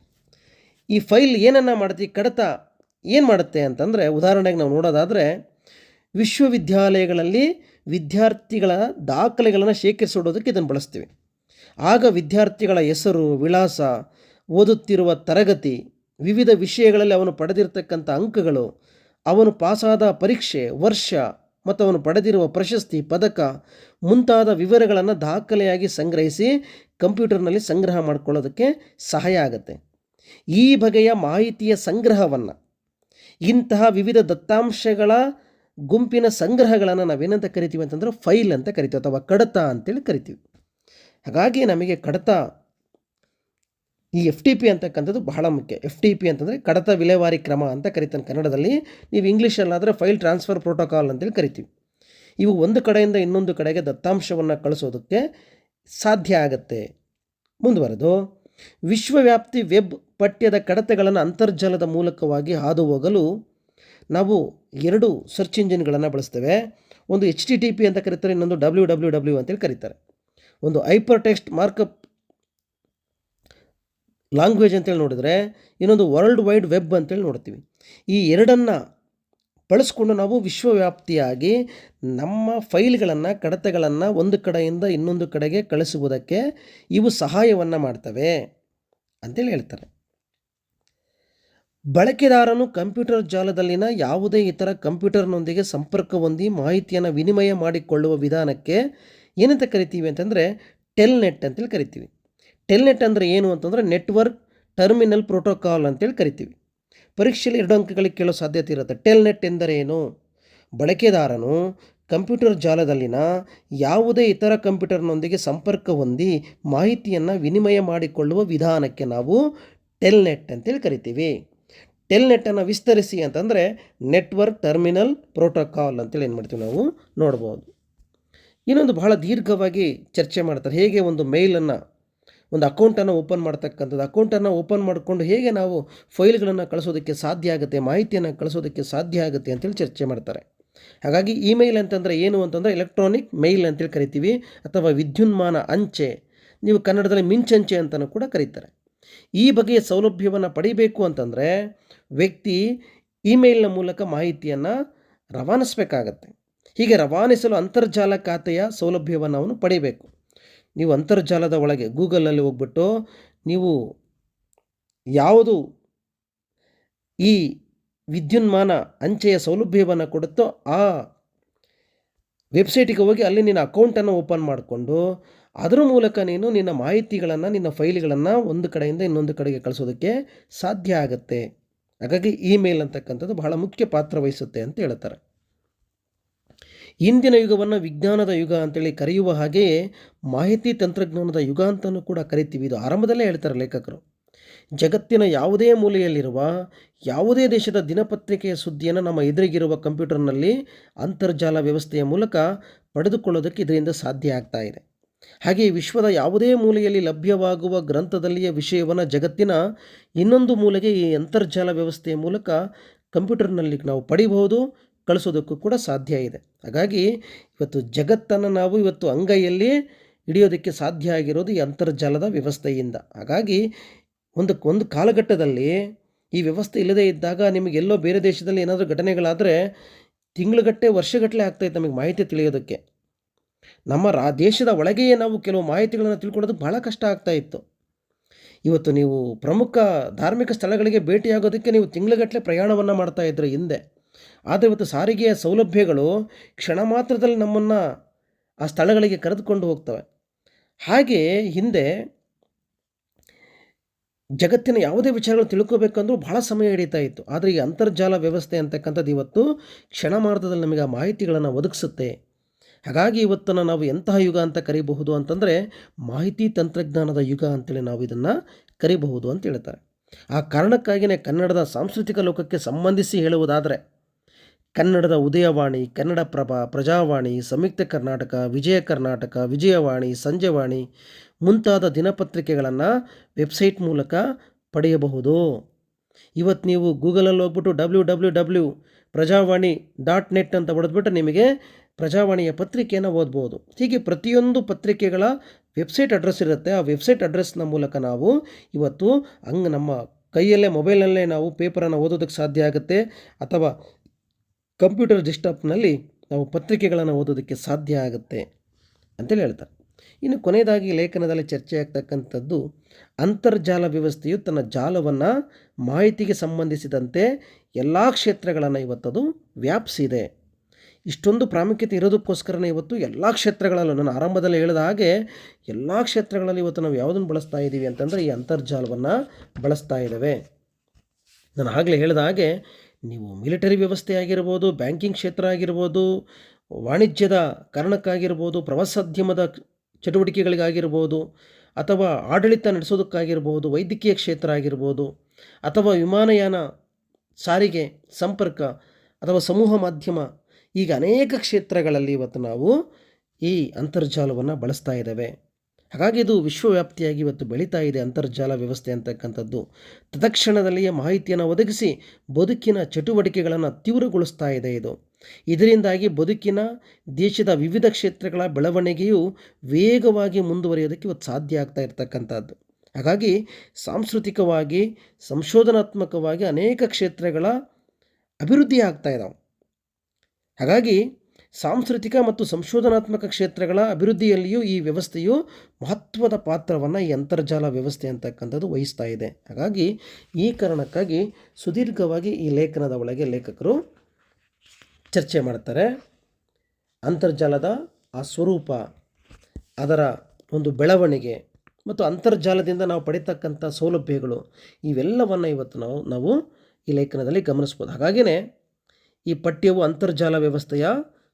ಈ ಫೈಲ್ ಏನನ್ನು ಮಾಡ್ತೀವಿ ಕಡತ ಏನು ಮಾಡುತ್ತೆ ಅಂತಂದರೆ ಉದಾಹರಣೆಗೆ ನಾವು ನೋಡೋದಾದರೆ ವಿಶ್ವವಿದ್ಯಾಲಯಗಳಲ್ಲಿ ವಿದ್ಯಾರ್ಥಿಗಳ ದಾಖಲೆಗಳನ್ನು ಶೇಖರಿಸಿಡೋದಕ್ಕೆ ಇದನ್ನು ಬಳಸ್ತೀವಿ. ಆಗ ವಿದ್ಯಾರ್ಥಿಗಳ ಹೆಸರು, ವಿಳಾಸ, ಓದುತ್ತಿರುವ ತರಗತಿ, ವಿವಿಧ ವಿಷಯಗಳಲ್ಲಿ ಅವನು ಪಡೆದಿರತಕ್ಕಂಥ ಅಂಕಗಳು, ಅವನು ಪಾಸಾದ ಪರೀಕ್ಷೆ, ವರ್ಷ ಮತ್ತು ಅವನು ಪಡೆದಿರುವ ಪ್ರಶಸ್ತಿ ಪದಕ ಮುಂತಾದ ವಿವರಗಳನ್ನು ದಾಖಲೆಯಾಗಿ ಸಂಗ್ರಹಿಸಿ ಕಂಪ್ಯೂಟರ್ನಲ್ಲಿ ಸಂಗ್ರಹ ಮಾಡಿಕೊಳ್ಳೋದಕ್ಕೆ ಸಹಾಯ ಆಗುತ್ತೆ. ಈ ಬಗೆಯ ಮಾಹಿತಿಯ ಸಂಗ್ರಹವನ್ನು, ಇಂತಹ ವಿವಿಧ ದತ್ತಾಂಶಗಳ ಗುಂಪಿನ ಸಂಗ್ರಹಗಳನ್ನು ನಾವೇನಂತ ಕರಿತೀವಿ ಅಂತಂದ್ರೆ ಫೈಲ್ ಅಂತ ಕರಿತೀವಿ ಅಥವಾ ಕಡತ ಅಂತೇಳಿ ಕರಿತೀವಿ. ಹಾಗಾಗಿ ನಮಗೆ ಕಡತ ಈ ಎಫ್ ಟಿ ಪಿ ಅಂತಕ್ಕಂಥದ್ದು ಬಹಳ ಮುಖ್ಯ. ಎಫ್ ಟಿ ಪಿ ಅಂತಂದರೆ ಕಡತ ವಿಲೇವಾರಿ ಕ್ರಮ ಅಂತ ಕರಿತಾನೆ ಕನ್ನಡದಲ್ಲಿ. ನೀವು ಇಂಗ್ಲೀಷಲ್ಲಾದರೆ ಫೈಲ್ ಟ್ರಾನ್ಸ್ಫರ್ ಪ್ರೋಟೋಕಾಲ್ ಅಂತೇಳಿ ಕರಿತೀವಿ. ಇವು ಒಂದು ಕಡೆಯಿಂದ ಇನ್ನೊಂದು ಕಡೆಗೆ ದತ್ತಾಂಶವನ್ನು ಕಳಿಸೋದಕ್ಕೆ ಸಾಧ್ಯ ಆಗತ್ತೆ. ಮುಂದುವರೆದು, ವಿಶ್ವವ್ಯಾಪ್ತಿ ವೆಬ್ ಪಠ್ಯದ ಕಡತೆಗಳನ್ನು ಅಂತರ್ಜಾಲದ ಮೂಲಕವಾಗಿ ಹಾದು ಹೋಗಲು ನಾವು ಎರಡು ಸರ್ಚ್ ಇಂಜಿನ್ಗಳನ್ನು ಬಳಸ್ತೇವೆ. ಒಂದು ಎಚ್ ಟಿ ಟಿ ಪಿ ಅಂತ ಕರೀತಾರೆ, ಇನ್ನೊಂದು ಡಬ್ಲ್ಯೂ ಡಬ್ಲ್ಯೂ ಡಬ್ಲ್ಯೂ ಅಂತೇಳಿ ಕರೀತಾರೆ. ಒಂದು ಹೈಪರ್ ಟೆಕ್ಸ್ಟ್ ಮಾರ್ಕಪ್ ಲ್ಯಾಂಗ್ವೇಜ್ ಅಂತೇಳಿ ನೋಡಿದರೆ ಇನ್ನೊಂದು ವರ್ಲ್ಡ್ ವೈಡ್ ವೆಬ್ ಅಂತೇಳಿ ನೋಡ್ತೀವಿ. ಈ ಎರಡನ್ನು ಬಳಸ್ಕೊಂಡು ನಾವು ವಿಶ್ವವ್ಯಾಪ್ತಿಯಾಗಿ ನಮ್ಮ ಫೈಲ್ಗಳನ್ನು, ಕಡತಗಳನ್ನು ಒಂದು ಕಡೆಯಿಂದ ಇನ್ನೊಂದು ಕಡೆಗೆ ಕಳಿಸುವುದಕ್ಕೆ ಇವು ಸಹಾಯವನ್ನು ಮಾಡ್ತವೆ ಅಂತೇಳಿ ಹೇಳ್ತಾರೆ. ಬಳಕೆದಾರನು ಕಂಪ್ಯೂಟರ್ ಜಾಲದಲ್ಲಿನ ಯಾವುದೇ ಇತರ ಕಂಪ್ಯೂಟರ್ನೊಂದಿಗೆ ಸಂಪರ್ಕ ಹೊಂದಿ ಮಾಹಿತಿಯನ್ನು ವಿನಿಮಯ ಮಾಡಿಕೊಳ್ಳುವ ವಿಧಾನಕ್ಕೆ ಏನಂತ ಕರಿತೀವಿ ಅಂತಂದರೆ ಟೆಲ್ನೆಟ್ ಅಂತೇಳಿ ಕರಿತೀವಿ. ಟೆಲ್ನೆಟ್ ಅಂದರೆ ಏನು ಅಂತಂದರೆ ನೆಟ್ವರ್ಕ್, ಟರ್ಮಿನಲ್, ಪ್ರೋಟೋಕಾಲ್ ಅಂತೇಳಿ ಕರಿತೀವಿ. ಪರೀಕ್ಷೆಯಲ್ಲಿ ಎರಡು ಅಂಕಗಳಿಗೆ ಕೇಳೋ ಸಾಧ್ಯತೆ ಇರುತ್ತೆ. ಟೆಲ್ನೆಟ್ ಏನು? ಬಳಕೆದಾರನು ಕಂಪ್ಯೂಟರ್ ಜಾಲದಲ್ಲಿನ ಯಾವುದೇ ಇತರ ಕಂಪ್ಯೂಟರ್ನೊಂದಿಗೆ ಸಂಪರ್ಕ ಹೊಂದಿ ಮಾಹಿತಿಯನ್ನು ವಿನಿಮಯ ಮಾಡಿಕೊಳ್ಳುವ ವಿಧಾನಕ್ಕೆ ನಾವು ಟೆಲ್ನೆಟ್ ಅಂತೇಳಿ ಕರಿತೀವಿ. ಟೆಲ್ನೆಟ್ಟನ್ನು ವಿಸ್ತರಿಸಿ ಅಂತಂದರೆ ನೆಟ್ವರ್ಕ್, ಟರ್ಮಿನಲ್, ಪ್ರೋಟೋಕಾಲ್ ಅಂತೇಳಿ ಏನು ಮಾಡ್ತೀವಿ ನಾವು? ನೋಡ್ಬೋದು. ಇನ್ನೊಂದು ಬಹಳ ದೀರ್ಘವಾಗಿ ಚರ್ಚೆ ಮಾಡ್ತಾರೆ. ಹೇಗೆ ಒಂದು ಮೇಲನ್ನು ಒಂದು ಅಕೌಂಟನ್ನು ಓಪನ್ ಮಾಡ್ತಕ್ಕಂಥದ್ದು. ಅಕೌಂಟನ್ನು ಓಪನ್ ಮಾಡಿಕೊಂಡು ಹೇಗೆ ನಾವು ಫೈಲ್ಗಳನ್ನು ಕಳಿಸೋದಕ್ಕೆ ಸಾಧ್ಯ ಆಗುತ್ತೆ, ಮಾಹಿತಿಯನ್ನು ಕಳಿಸೋದಕ್ಕೆ ಸಾಧ್ಯ ಆಗುತ್ತೆ ಅಂತೇಳಿ ಚರ್ಚೆ ಮಾಡ್ತಾರೆ. ಹಾಗಾಗಿ ಇಮೇಲ್ ಅಂತಂದರೆ ಏನು ಅಂತಂದರೆ ಎಲೆಕ್ಟ್ರಾನಿಕ್ ಮೇಲ್ ಅಂತೇಳಿ ಕರಿತೀವಿ, ಅಥವಾ ವಿದ್ಯುನ್ಮಾನ ಅಂಚೆ, ನೀವು ಕನ್ನಡದಲ್ಲಿ ಮಿಂಚಂಚೆ ಅಂತಲೂ ಕೂಡ ಕರೀತಾರೆ. ಈ ಬಗೆಯ ಸೌಲಭ್ಯವನ್ನು ಪಡಿಬೇಕು ಅಂತಂದರೆ ವ್ಯಕ್ತಿ ಇಮೇಲ್ನ ಮೂಲಕ ಮಾಹಿತಿಯನ್ನು ರವಾನಿಸಬೇಕಾಗತ್ತೆ. ಹೀಗೆ ರವಾನಿಸಲು ಅಂತರ್ಜಾಲ ಖಾತೆಯ ಸೌಲಭ್ಯವನ್ನು ಅವನು ಪಡಿಬೇಕು. ನೀವು ಅಂತರ್ಜಾಲದ ಒಳಗೆ ಗೂಗಲಲ್ಲಿ ಹೋಗ್ಬಿಟ್ಟು ನೀವು ಯಾವುದು ಈ ವಿದ್ಯುನ್ಮಾನ ಅಂಚೆಯ ಸೌಲಭ್ಯವನ್ನು ಕೊಡುತ್ತೋ ಆ ವೆಬ್ಸೈಟಿಗೆ ಹೋಗಿ ಅಲ್ಲಿ ನಿನ್ನ ಅಕೌಂಟನ್ನು ಓಪನ್ ಮಾಡಿಕೊಂಡು ಅದರ ಮೂಲಕ ನೀನು ನಿನ್ನ ಮಾಹಿತಿಗಳನ್ನು, ನಿನ್ನ ಫೈಲ್ಗಳನ್ನು ಒಂದು ಕಡೆಯಿಂದ ಇನ್ನೊಂದು ಕಡೆಗೆ ಕಳಿಸೋದಕ್ಕೆ ಸಾಧ್ಯ ಆಗುತ್ತೆ. ಹಾಗಾಗಿ ಇಮೇಲ್ ಅಂತಕ್ಕಂಥದ್ದು ಬಹಳ ಮುಖ್ಯ ಪಾತ್ರ ವಹಿಸುತ್ತೆ ಅಂತ ಹೇಳ್ತಾರೆ. ಇಂದಿನ ಯುಗವನ್ನು ವಿಜ್ಞಾನದ ಯುಗ ಅಂತೇಳಿ ಕರೆಯುವ ಹಾಗೆಯೇ ಮಾಹಿತಿ ತಂತ್ರಜ್ಞಾನದ ಯುಗ ಅಂತಲೂ ಕೂಡ ಕರಿತೀವಿ. ಇದು ಆರಂಭದಲ್ಲೇ ಹೇಳ್ತಾರೆ ಲೇಖಕರು. ಜಗತ್ತಿನ ಯಾವುದೇ ಮೂಲೆಯಲ್ಲಿರುವ, ಯಾವುದೇ ದೇಶದ ದಿನಪತ್ರಿಕೆಯ ಸುದ್ದಿಯನ್ನು ನಮ್ಮ ಎದುರಿಗಿರುವ ಕಂಪ್ಯೂಟರ್ನಲ್ಲಿ ಅಂತರ್ಜಾಲ ವ್ಯವಸ್ಥೆಯ ಮೂಲಕ ಪಡೆದುಕೊಳ್ಳೋದಕ್ಕೆ ಇದರಿಂದ ಸಾಧ್ಯ ಆಗ್ತಾ ಇದೆ. ಹಾಗೆ ವಿಶ್ವದ ಯಾವುದೇ ಮೂಲೆಯಲ್ಲಿ ಲಭ್ಯವಾಗುವ ಗ್ರಂಥದಲ್ಲಿಯ ವಿಷಯವನ್ನು ಜಗತ್ತಿನ ಇನ್ನೊಂದು ಮೂಲೆಗೆ ಈ ಅಂತರ್ಜಾಲ ವ್ಯವಸ್ಥೆಯ ಮೂಲಕ ಕಂಪ್ಯೂಟರ್ನಲ್ಲಿ ನಾವು ಪಡಿಬಹುದು. ಕಳಿಸೋದಕ್ಕೂ ಕೂಡ ಸಾಧ್ಯ ಇದೆ. ಹಾಗಾಗಿ ಇವತ್ತು ಜಗತ್ತನ್ನು ನಾವು ಇವತ್ತು ಅಂಗೈಯಲ್ಲಿ ಹಿಡಿಯೋದಕ್ಕೆ ಸಾಧ್ಯ ಆಗಿರೋದು ಈ ಅಂತರ್ಜಾಲದ ವ್ಯವಸ್ಥೆಯಿಂದ. ಹಾಗಾಗಿ ಒಂದು ಒಂದು ಕಾಲಘಟ್ಟದಲ್ಲಿ ಈ ವ್ಯವಸ್ಥೆ ಇಲ್ಲದೇ ಇದ್ದಾಗ ನಿಮಗೆ ಎಲ್ಲೋ ಬೇರೆ ದೇಶದಲ್ಲಿ ಏನಾದರೂ ಘಟನೆಗಳಾದರೆ ತಿಂಗಳುಗಟ್ಟೆ ವರ್ಷಗಟ್ಟಲೆ ಆಗ್ತಾಯಿತ್ತು ನಮಗೆ ಮಾಹಿತಿ ತಿಳಿಯೋದಕ್ಕೆ. ನಮ್ಮ ರಾ, ದೇಶದ ಒಳಗೆಯೇ ನಾವು ಕೆಲವು ಮಾಹಿತಿಗಳನ್ನು ತಿಳ್ಕೊಳ್ಳೋದು ಬಹಳ ಕಷ್ಟ ಆಗ್ತಾ ಇತ್ತು. ಇವತ್ತು ನೀವು ಪ್ರಮುಖ ಧಾರ್ಮಿಕ ಸ್ಥಳಗಳಿಗೆ ಭೇಟಿಯಾಗೋದಕ್ಕೆ ನೀವು ತಿಂಗಳುಗಟ್ಟಲೆ ಪ್ರಯಾಣವನ್ನು ಮಾಡ್ತಾ ಇದ್ದರು ಹಿಂದೆ. ಆದರೆ ಇವತ್ತು ಸಾರಿಗೆಯ ಸೌಲಭ್ಯಗಳು ಕ್ಷಣ ಮಾತ್ರದಲ್ಲಿ ನಮ್ಮನ್ನು ಆ ಸ್ಥಳಗಳಿಗೆ ಕರೆದುಕೊಂಡು ಹೋಗ್ತವೆ. ಹಾಗೆ ಹಿಂದೆ ಜಗತ್ತಿನ ಯಾವುದೇ ವಿಚಾರಗಳು ತಿಳ್ಕೋಬೇಕಂದ್ರೂ ಬಹಳ ಸಮಯ ಹಿಡಿತಾ ಇತ್ತು. ಆದರೆ ಈ ಅಂತರ್ಜಾಲ ವ್ಯವಸ್ಥೆ ಅಂತಕ್ಕಂಥದ್ದು ಇವತ್ತು ಕ್ಷಣ ಮಾರ್ಗದಲ್ಲಿ ನಮಗೆ ಆ ಮಾಹಿತಿಗಳನ್ನು ಒದಗಿಸುತ್ತೆ. ಹಾಗಾಗಿ ಇವತ್ತನ್ನು ನಾವು ಎಂತಹ ಯುಗ ಅಂತ ಕರಿಬಹುದು ಅಂತಂದರೆ ಮಾಹಿತಿ ತಂತ್ರಜ್ಞಾನದ ಯುಗ ಅಂತೇಳಿ ನಾವು ಇದನ್ನು ಕರಿಬಹುದು ಅಂತ ಹೇಳ್ತಾರೆ. ಆ ಕಾರಣಕ್ಕಾಗಿಯೇ ಕನ್ನಡದ ಸಾಂಸ್ಕೃತಿಕ ಲೋಕಕ್ಕೆ ಸಂಬಂಧಿಸಿ ಹೇಳುವುದಾದರೆ ಕನ್ನಡದ ಉದಯವಾಣಿ, ಕನ್ನಡ ಪ್ರಭ, ಪ್ರಜಾವಾಣಿ, ಸಂಯುಕ್ತ ಕರ್ನಾಟಕ, ವಿಜಯ ಕರ್ನಾಟಕ, ವಿಜಯವಾಣಿ, ಸಂಜೆವಾಣಿ ಮುಂತಾದ ದಿನಪತ್ರಿಕೆಗಳನ್ನು ವೆಬ್ಸೈಟ್ ಮೂಲಕ ಪಡೆಯಬಹುದು. ಇವತ್ತು ನೀವು ಗೂಗಲಲ್ಲಿ ಹೋಗ್ಬಿಟ್ಟು W W W Prajavani dot net ಅಂತ ಹೊಡೆದ್ಬಿಟ್ಟು ನಿಮಗೆ ಪ್ರಜಾವಾಣಿಯ ಪತ್ರಿಕೆಯನ್ನು ಓದ್ಬೋದು. ಹೀಗೆ ಪ್ರತಿಯೊಂದು ಪತ್ರಿಕೆಗಳ ವೆಬ್ಸೈಟ್ ಅಡ್ರೆಸ್ ಇರುತ್ತೆ. ಆ ವೆಬ್ಸೈಟ್ ಅಡ್ರೆಸ್ನ ಮೂಲಕ ನಾವು ಇವತ್ತು ಹಂಗೆ ನಮ್ಮ ಕೈಯಲ್ಲೇ, ಮೊಬೈಲಲ್ಲೇ ನಾವು ಪೇಪರನ್ನು ಓದೋದಕ್ಕೆ ಸಾಧ್ಯ ಆಗುತ್ತೆ. ಅಥವಾ ಕಂಪ್ಯೂಟರ್ ಡೆಸ್ಕ್ಟಾಪ್ನಲ್ಲಿ ನಾವು ಪತ್ರಿಕೆಗಳನ್ನು ಓದೋದಕ್ಕೆ ಸಾಧ್ಯ ಆಗುತ್ತೆ ಅಂತೇಳಿ ಹೇಳ್ತಾರೆ. ಇನ್ನು ಕೊನೆಯದಾಗಿ ಲೇಖನದಲ್ಲಿ ಚರ್ಚೆಯಾಗ್ತಕ್ಕಂಥದ್ದು ಅಂತರ್ಜಾಲ ವ್ಯವಸ್ಥೆಯು ತನ್ನ ಜಾಲವನ್ನು ಮಾಹಿತಿಗೆ ಸಂಬಂಧಿಸಿದಂತೆ ಎಲ್ಲ ಕ್ಷೇತ್ರಗಳನ್ನು ಇವತ್ತದು ವ್ಯಾಪಿಸಿದೆ. ಇಷ್ಟೊಂದು ಪ್ರಾಮುಖ್ಯತೆ ಇರೋದಕ್ಕೋಸ್ಕರನೇ ಇವತ್ತು ಎಲ್ಲ ಕ್ಷೇತ್ರಗಳಲ್ಲೂ ನಾನು ಆರಂಭದಲ್ಲಿ ಹೇಳಿದ ಹಾಗೆ ಎಲ್ಲ ಕ್ಷೇತ್ರಗಳಲ್ಲಿ ಇವತ್ತು ನಾವು ಯಾವುದನ್ನು ಬಳಸ್ತಾ ಇದ್ದೀವಿ ಅಂತಂದರೆ ಈ ಅಂತರ್ಜಾಲವನ್ನು ಬಳಸ್ತಾ ಇದ್ದೇವೆ. ನಾನು ಆಗಲೇ ಹೇಳಿದ ಹಾಗೆ ನೀವು ಮಿಲಿಟರಿ ವ್ಯವಸ್ಥೆ ಆಗಿರ್ಬೋದು, ಬ್ಯಾಂಕಿಂಗ್ ಕ್ಷೇತ್ರ ಆಗಿರ್ಬೋದು, ವಾಣಿಜ್ಯದ ಕಾರಣಕ್ಕಾಗಿರ್ಬೋದು, ಪ್ರವಾಸೋದ್ಯಮದ ಚಟುವಟಿಕೆಗಳಿಗಾಗಿರ್ಬೋದು, ಅಥವಾ ಆಡಳಿತ ನಡೆಸೋದಕ್ಕಾಗಿರ್ಬೋದು, ವೈದ್ಯಕೀಯ ಕ್ಷೇತ್ರ ಆಗಿರ್ಬೋದು, ಅಥವಾ ವಿಮಾನಯಾನ ಸಾರಿಗೆ ಸಂಪರ್ಕ ಅಥವಾ ಸಮೂಹ ಮಾಧ್ಯಮ, ಈಗ ಅನೇಕ ಕ್ಷೇತ್ರಗಳಲ್ಲಿ ಇವತ್ತು ನಾವು ಈ ಅಂತರ್ಜಾಲವನ್ನು ಬಳಸ್ತಾ ಇದ್ದೇವೆ. ಹಾಗಾಗಿ ಇದು ವಿಶ್ವವ್ಯಾಪ್ತಿಯಾಗಿ ಇವತ್ತು ಬೆಳೀತಾ ಇದೆ ಅಂತರ್ಜಾಲ ವ್ಯವಸ್ಥೆ ಅಂತಕ್ಕಂಥದ್ದು. ತತ್ಕ್ಷಣದಲ್ಲಿಯೇ ಮಾಹಿತಿಯನ್ನು ಒದಗಿಸಿ ಬದುಕಿನ ಚಟುವಟಿಕೆಗಳನ್ನು ತೀವ್ರಗೊಳಿಸ್ತಾ ಇದೆ ಇದು. ಇದರಿಂದಾಗಿ ಬದುಕಿನ ದೇಶದ ವಿವಿಧ ಕ್ಷೇತ್ರಗಳ ಬೆಳವಣಿಗೆಯು ವೇಗವಾಗಿ ಮುಂದುವರಿಯೋದಕ್ಕೆ ಇವತ್ತು ಸಾಧ್ಯ ಆಗ್ತಾ ಇರತಕ್ಕಂಥದ್ದು. ಹಾಗಾಗಿ ಸಾಂಸ್ಕೃತಿಕವಾಗಿ, ಸಂಶೋಧನಾತ್ಮಕವಾಗಿ ಅನೇಕ ಕ್ಷೇತ್ರಗಳ ಅಭಿವೃದ್ಧಿ ಆಗ್ತಾ ಇದ್ದಾವೆ ಹಾಗಾಗಿ ಸಾಂಸ್ಕೃತಿಕ ಮತ್ತು ಸಂಶೋಧನಾತ್ಮಕ ಕ್ಷೇತ್ರಗಳ ಅಭಿವೃದ್ಧಿಯಲ್ಲಿಯೂ ಈ ವ್ಯವಸ್ಥೆಯು ಮಹತ್ವದ ಪಾತ್ರವನ್ನು ಈ ಅಂತರ್ಜಾಲ ವ್ಯವಸ್ಥೆ ಅಂತಕ್ಕಂಥದ್ದು ವಹಿಸ್ತಾ ಇದೆ. ಹಾಗಾಗಿ ಈ ಕಾರಣಕ್ಕಾಗಿ ಸುದೀರ್ಘವಾಗಿ ಈ ಲೇಖನದ ಒಳಗೆ ಲೇಖಕರು ಚರ್ಚೆ ಮಾಡ್ತಾರೆ. ಅಂತರ್ಜಾಲದ ಆ ಸ್ವರೂಪ, ಅದರ ಒಂದು ಬೆಳವಣಿಗೆ ಮತ್ತು ಅಂತರ್ಜಾಲದಿಂದ ನಾವು ಪಡಿತಕ್ಕಂಥ ಸೌಲಭ್ಯಗಳು ಇವೆಲ್ಲವನ್ನು ಇವತ್ತು ನಾವು ನಾವು ಈ ಲೇಖನದಲ್ಲಿ ಗಮನಿಸ್ಬೋದು. ಹಾಗಾಗಿಯೇ ಈ ಪಠ್ಯವು ಅಂತರ್ಜಾಲ ವ್ಯವಸ್ಥೆಯ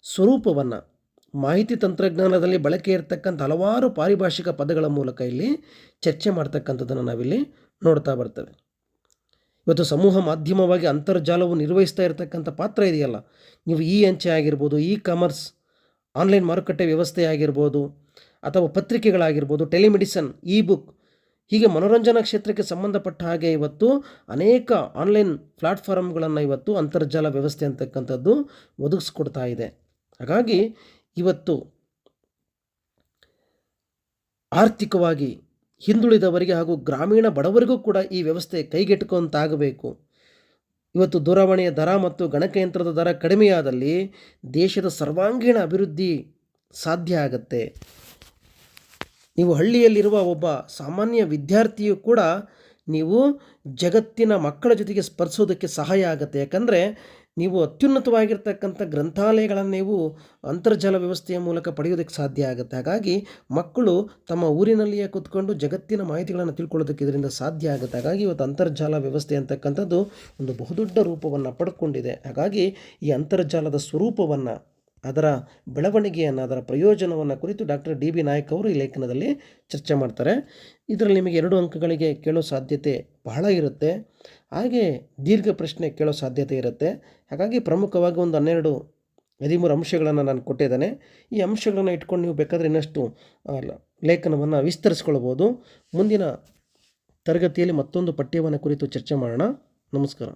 ಸ್ವರೂಪವನ್ನು ಮಾಹಿತಿ ತಂತ್ರಜ್ಞಾನದಲ್ಲಿ ಬಳಕೆ ಇರತಕ್ಕಂಥ ಹಲವಾರು ಪಾರಿಭಾಷಿಕ ಪದಗಳ ಮೂಲಕ ಇಲ್ಲಿ ಚರ್ಚೆ ಮಾಡ್ತಕ್ಕಂಥದ್ದನ್ನು ನಾವಿಲ್ಲಿ ನೋಡ್ತಾ ಬರ್ತೇವೆ. ಇವತ್ತು ಸಮೂಹ ಮಾಧ್ಯಮವಾಗಿ ಅಂತರ್ಜಾಲವು ನಿರ್ವಹಿಸ್ತಾ ಇರತಕ್ಕಂಥ ಪಾತ್ರ ಇದೆಯಲ್ಲ? ನೀವು ಇ ಅಂಚೆ ಆಗಿರ್ಬೋದು ಇ ಕಾಮರ್ಸ್ ಆನ್ಲೈನ್ ಮಾರುಕಟ್ಟೆ ವ್ಯವಸ್ಥೆ ಆಗಿರ್ಬೋದು, ಅಥವಾ ಪತ್ರಿಕೆಗಳಾಗಿರ್ಬೋದು, ಟೆಲಿಮೆಡಿಸನ್ ಇ ಬುಕ್ ಹೀಗೆ ಮನೋರಂಜನಾ ಕ್ಷೇತ್ರಕ್ಕೆ ಸಂಬಂಧಪಟ್ಟ ಹಾಗೆ ಇವತ್ತು ಅನೇಕ ಆನ್ಲೈನ್ ಪ್ಲಾಟ್ಫಾರ್ಮ್ಗಳನ್ನು ಇವತ್ತು ಅಂತರ್ಜಾಲ ವ್ಯವಸ್ಥೆ ಅಂತಕ್ಕಂಥದ್ದು ಒದಗಿಸ್ಕೊಡ್ತಾ ಇದೆ. ಹಾಗಾಗಿ ಇವತ್ತು ಆರ್ಥಿಕವಾಗಿ ಹಿಂದುಳಿದವರಿಗೆ ಹಾಗೂ ಗ್ರಾಮೀಣ ಬಡವರಿಗೂ ಕೂಡ ಈ ವ್ಯವಸ್ಥೆ ಕೈಗೆಟುಕುವಂತಾಗಬೇಕು. ಇವತ್ತು ದೂರವಾಣಿಯ ದರ ಮತ್ತು ಗಣಕಯಂತ್ರದ ದರ ಕಡಿಮೆಯಾದಲ್ಲಿ ದೇಶದ ಸರ್ವಾಂಗೀಣ ಅಭಿವೃದ್ಧಿ ಸಾಧ್ಯ ಆಗತ್ತೆ. ನೀವು ಹಳ್ಳಿಯಲ್ಲಿರುವ ಒಬ್ಬ ಸಾಮಾನ್ಯ ವಿದ್ಯಾರ್ಥಿಯು ಕೂಡ ನೀವು ಜಗತ್ತಿನ ಮಕ್ಕಳ ಜೊತೆಗೆ ಸ್ಪರ್ಶೋದಕ್ಕೆ ಸಹಾಯ ಆಗುತ್ತೆ. ಯಾಕಂದರೆ ನೀವು ಅತ್ಯುನ್ನತವಾಗಿರ್ತಕ್ಕಂಥ ಗ್ರಂಥಾಲಯಗಳನ್ನು ನೀವು ಅಂತರ್ಜಾಲ ವ್ಯವಸ್ಥೆಯ ಮೂಲಕ ಪಡೆಯೋದಕ್ಕೆ ಸಾಧ್ಯ ಆಗುತ್ತೆ. ಹಾಗಾಗಿ ಮಕ್ಕಳು ತಮ್ಮ ಊರಿನಲ್ಲಿಯೇ ಕೂತ್ಕೊಂಡು ಜಗತ್ತಿನ ಮಾಹಿತಿಗಳನ್ನು ತಿಳ್ಕೊಳ್ಳೋದಕ್ಕೆ ಇದರಿಂದ ಸಾಧ್ಯ ಆಗುತ್ತೆ. ಹಾಗಾಗಿ ಇವತ್ತು ಅಂತರ್ಜಾಲ ವ್ಯವಸ್ಥೆ ಅಂತಕ್ಕಂಥದ್ದು ಒಂದು ಬಹುದೊಡ್ಡ ರೂಪವನ್ನು ಪಡ್ಕೊಂಡಿದೆ. ಹಾಗಾಗಿ ಈ ಅಂತರ್ಜಾಲದ ಸ್ವರೂಪವನ್ನು, ಅದರ ಬೆಳವಣಿಗೆಯನ್ನು, ಅದರ ಪ್ರಯೋಜನವನ್ನು ಕುರಿತು ಡಾಕ್ಟರ್ ಡಿ. ಬಿ ನಾಯಕ್ ಅವರು ಈ ಲೇಖನದಲ್ಲಿ ಚರ್ಚೆ ಮಾಡ್ತಾರೆ. ಇದರಲ್ಲಿ ನಿಮಗೆ ಎರಡು ಅಂಕಗಳಿಗೆ ಕೇಳೋ ಸಾಧ್ಯತೆ ಬಹಳ ಇರುತ್ತೆ. ಹಾಗೆ ದೀರ್ಘ ಪ್ರಶ್ನೆ ಕೇಳೋ ಸಾಧ್ಯತೆ ಇರುತ್ತೆ. ಹಾಗಾಗಿ ಪ್ರಮುಖವಾಗಿ ಒಂದು ಹನ್ನೆರಡು, ಹದಿಮೂರು ಅಂಶಗಳನ್ನು ನಾನು ಕೊಟ್ಟಿದ್ದೇನೆ. ಈ ಅಂಶಗಳನ್ನು ಇಟ್ಕೊಂಡು ನೀವು ಬೇಕಾದರೆ ಇನ್ನಷ್ಟು ಲೇಖನವನ್ನು ವಿಸ್ತರಿಸ್ಕೊಳ್ಬೋದು. ಮುಂದಿನ ತರಗತಿಯಲ್ಲಿ ಮತ್ತೊಂದು ಪಠ್ಯವನ್ನು ಕುರಿತು ಚರ್ಚೆ ಮಾಡೋಣ. ನಮಸ್ಕಾರ.